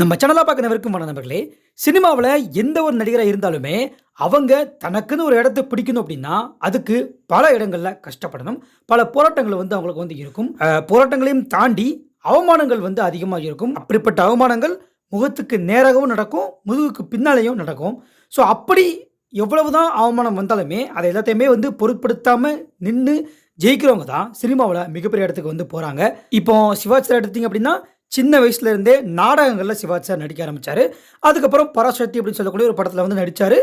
நம்ம சேனலாக பார்க்குறவருக்கும் வணக்கம் நண்பர்களே. சினிமாவில் எந்த ஒரு நடிகராக இருந்தாலுமே அவங்க தனக்குன்னு ஒரு இடத்த பிடிக்கணும் அப்படின்னா அதுக்கு பல இடங்களில் கஷ்டப்படணும். பல போராட்டங்கள் வந்து அவங்களுக்கு வந்து இருக்கும். போராட்டங்களையும் தாண்டி அவமானங்கள் வந்து அதிகமாக இருக்கும். அப்படிப்பட்ட அவமானங்கள் முகத்துக்கு நேராகவும் நடக்கும் முதுகுக்கு பின்னாலேயும் நடக்கும். ஸோ அப்படி எவ்வளவுதான் அவமானம் வந்தாலுமே அதை எல்லாத்தையுமே வந்து பொருட்படுத்தாமல் நின்று ஜெயிக்கிறவங்க தான் சினிமாவில் மிகப்பெரிய இடத்துக்கு வந்து போகிறாங்க இப்போ சிவாஜி எடுத்தீங்க அப்படின்னா சின்ன வயசுலேருந்தே நாடகங்களில் சிவாச்சார் நடிக்க ஆரம்பித்தார் அதுக்கப்புறம் பராசக்தி அப்படின்னு சொல்லக்கூடிய ஒரு படத்தில் வந்து நடித்தார்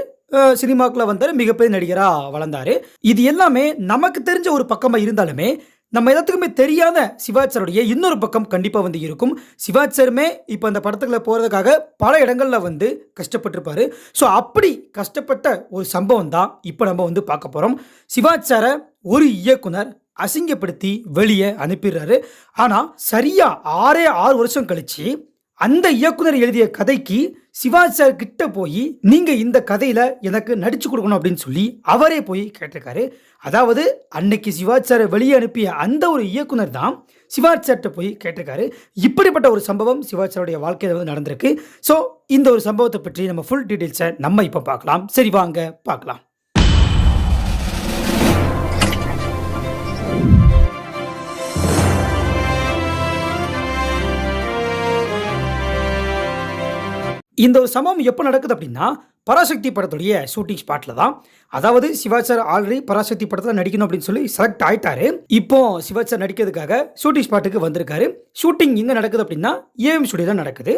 சினிமாக்கில் வந்தார் மிகப்பெரிய நடிகராக வளர்ந்தார். இது எல்லாமே நமக்கு தெரிஞ்ச ஒரு பக்கமாக இருந்தாலுமே நம்ம எல்லாத்துக்குமே தெரியாத சிவாச்சாருடைய இன்னொரு பக்கம் கண்டிப்பாக வந்து இருக்கும். சிவாச்சாருமே இப்போ அந்த படத்துக்குள்ள போகிறதுக்காக பல இடங்களில் வந்து கஷ்டப்பட்டிருப்பாரு. ஸோ அப்படி கஷ்டப்பட்ட ஒரு சம்பவம் தான் இப்போ நம்ம வந்து பார்க்க போகிறோம் சிவாச்சாரை ஒரு இயக்குனர் அசிங்கப்படுத்தி வெளியே அனுப்பிடுறாரு. ஆனால் சரியாக ஆறே ஆறு வருஷம் கழிச்சு அந்த இயக்குனர் எழுதிய கதைக்கு சிவாஜி சார் கிட்ட போய் நீங்க இந்த கதையில எனக்கு நடிச்சு கொடுக்கணும் அப்படின்னு சொல்லி அவரே போய் கேட்டிருக்காரு. அதாவது அன்னைக்கு சிவாஜி சாரை வெளியே அனுப்பிய அந்த ஒரு இயக்குனர் தான் சிவாஜி சார்கிட்ட போய் கேட்டிருக்காரு. இப்படிப்பட்ட ஒரு சம்பவம் சிவாஜி சாருடைய வாழ்க்கையில் வந்து நடந்திருக்கு. ஸோ இந்த ஒரு சம்பவத்தை பற்றி நம்ம ஃபுல் டீட்டெயில்ஸை நம்ம இப்போ பார்க்கலாம். சரி வாங்க பார்க்கலாம். இந்த ஒரு சம்பவம் எப்போ நடக்குது அப்படின்னா பராசக்தி படத்துடைய ஷூட்டிங் ஸ்பாட்டில் தான். அதாவது சிவாஜி சார் ஆல்ரெடி பராசக்தி படத்தில் நடிக்கணும் அப்படின்னு சொல்லி செலக்ட் ஆயிட்டாரு. இப்போ சிவாஜி சார் நடிக்கிறதுக்காக ஷூட்டிங் ஸ்பாட்டுக்கு வந்திருக்காரு. ஷூட்டிங் எங்கே நடக்குது அப்படின்னா ஏஎம் ஸ்டுடியோவில் நடக்குது.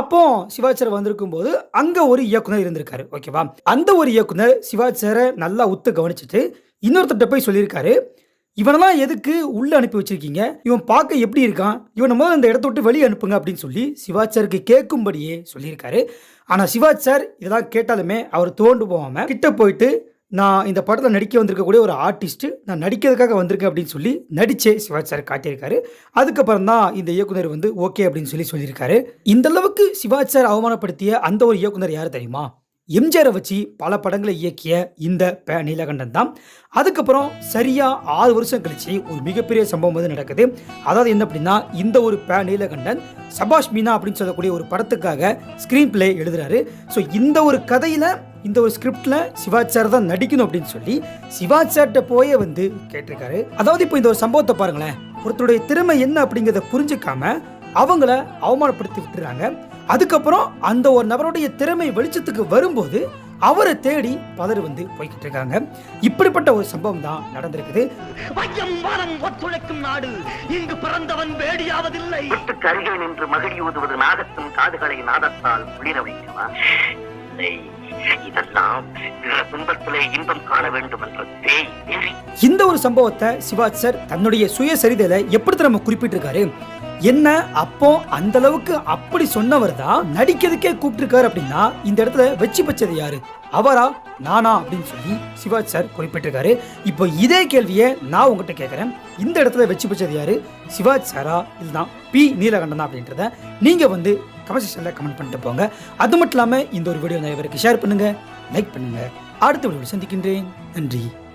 அப்போ சிவாச்சார் வந்திருக்கும் போது அங்கே ஒரு இயக்குனர் இருந்திருக்காரு. ஓகேவா அந்த ஒரு இயக்குனர் சிவாச்சாரை நல்லா உத்து கவனிச்சுட்டு இன்னொருத்தர்கிட்ட போய் சொல்லியிருக்காரு. இவனெல்லாம் எதுக்கு உள்ள அனுப்பி வச்சிருக்கீங்க? இவன் பார்க்க எப்படி இருக்கான்? இவனை முதல்ல இந்த இடத்த விட்டு வெளியே அனுப்புங்க அப்படின்னு சொல்லி சிவாச்சாருக்கு கேட்கும்படியே சொல்லியிருக்காரு. ஆனால் சிவாஜ் சார் இதெல்லாம் கேட்டாலுமே அவர் தோண்டு போகாமல் கிட்ட போயிட்டு நான் இந்த படத்தில் நடிக்க வந்திருக்கக்கூடிய ஒரு ஆர்டிஸ்ட்டு நான் நடிக்கிறதுக்காக வந்திருக்கேன் அப்படின்னு சொல்லி நடிச்சே சிவாஜி சார் காட்டியிருக்காரு. அதுக்கப்புறம் தான் இந்த இயக்குனர் வந்து ஓகே அப்படின்னு சொல்லி சொல்லியிருக்காரு. இந்த அளவுக்கு சார் அவமானப்படுத்திய அந்த ஒரு இயக்குனர் யார் தெரியுமா? எம்ஜிஆரை வச்சு பல படங்களை இயக்கிய இந்த ப நீலகண்டன் தான். அதுக்கப்புறம் சரியாக ஆறு வருஷம் கழிச்சு ஒரு மிகப்பெரிய சம்பவம் வந்து நடக்குது. அதாவது என்ன அப்படின்னா இந்த ஒரு ப நீலகண்டன் சபாஷ் மீனா அப்படின்னு சொல்லக்கூடிய ஒரு படத்துக்காக ஸ்க்ரீன் பிளே எழுதுறாரு. ஸோ இந்த ஒரு கதையில் இந்த ஒரு ஸ்கிரிப்டில் சிவாஜி சார் தான் நடிக்கணும் அப்படின்னு சொல்லி சிவாஜி சார்கிட்ட போயே வந்து கேட்டிருக்காரு. அதாவது இப்போ இந்த ஒரு சம்பவத்தை பாருங்களேன். ஒருத்தருடைய திறமை என்ன அப்படிங்கிறத புரிஞ்சுக்காம அவங்கள அவமானப்படுத்தி விட்டுறாங்க. அதுக்கப்புறம் அந்த ஒரு நபருடைய திறமை வெளிச்சத்துக்கு வரும்போது அவரை தேடி பலர் வந்து போய்கிட்டு இருக்காங்க இப்படிப்பட்ட ஒரு சம்பவம் தான் நடந்திருக்குது. வையம் வானம் ஒத்துழைக்கும் நாடு. இங்கு பிறந்தவன் வேடியாவதில்லை. அருகே நின்று மகிழி ஊதுவது நாகத்தின் காதுகளை நாதத்தால் குளிர வைக்குமா? இதெல்லாம் துன்பத்திலே இன்பம் காண வேண்டும் என்ற பேய். இந்த ஒரு சம்பவத்தை சிவாஜி சார் தன்னுடைய சுயசரிதையில எப்படி நம்ம குறிப்பிட்டிருக்காரு? என்ன? அப்போ அந்த அளவுக்கு அப்படி சொன்னவர் தான் நடிக்கிறதுக்கே கூப்பிட்டுருக்காரு அப்படின்னா இந்த இடத்துல வச்சு பச்சது யாரு? அவரா? நானா? அப்படின்னு சொல்லி சிவாஜ் சார் குறிப்பிட்டிருக்காரு. இப்போ இதே கேள்வியை நான் உங்ககிட்ட கேட்குறேன். இந்த இடத்துல வச்சு பச்சது யாரு? சிவாஜ் சாரா? இதுதான் பி. நீலகண்டன் அப்படின்றத நீங்கள் வந்து கமெண்ட் செக்ஷனில் கமெண்ட் பண்ணிட்டு போங்க. அது மட்டும் இல்லாமல் இந்த ஒரு வீடியோ நிறைய பேருக்கு ஷேர் பண்ணுங்கள் லைக் பண்ணுங்கள் அடுத்த வீடியோ சந்திக்கின்றேன். நன்றி.